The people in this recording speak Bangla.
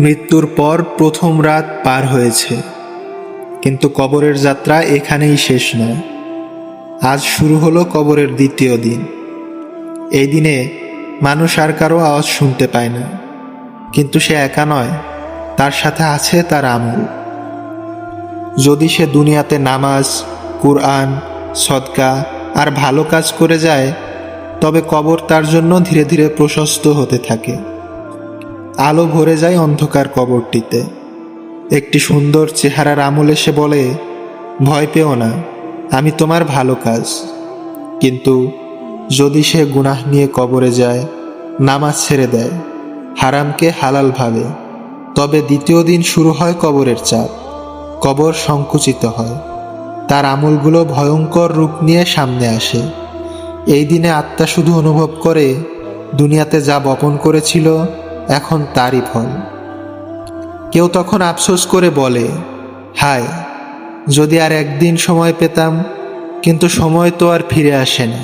মৃত্যুর পর প্রথম রাত পার হয়েছে। কিন্তু কবরের যাত্রা এখানেই শেষ নয়। আজ শুরু হলো কবরের দ্বিতীয় দিন। এই দিনে মানুষ আর কারও আওয়াজ শুনতে পায় না। কিন্তু সে একা নয়, তার সাথে আছে তার আমল। যদি সে দুনিয়াতে নামাজ, কুরআন, সদকা আর ভালো কাজ করে যায়, তবে কবর তার জন্য ধীরে ধীরে প্রশস্ত হতে থাকে। আলো ভরে যায় অন্ধকার কবরটিতে। একটি সুন্দর চেহারার আমল এসে বলে, ভয় পেও না, আমি তোমার ভালো কাজ। কিন্তু যদি সে গুনাহ নিয়ে কবরে যায়, নামাজ ছেড়ে দেয়, হারামকে হালাল ভাবে, তবে দ্বিতীয় দিন শুরু হয় কবরের চাপ কবর সংকুচিত হয়। তার আমলগুলো ভয়ঙ্কর রূপ নিয়ে সামনে আসে। এই দিনে আত্মা শুধু অনুভব করে, দুনিয়াতে যা বপন করেছিল এখন তারই ফল। কেউ তখন আফসোস করে বলে, হায়, যদি আর একদিন সময় পেতাম, কিন্তু সময় তো আর ফিরে আসে না।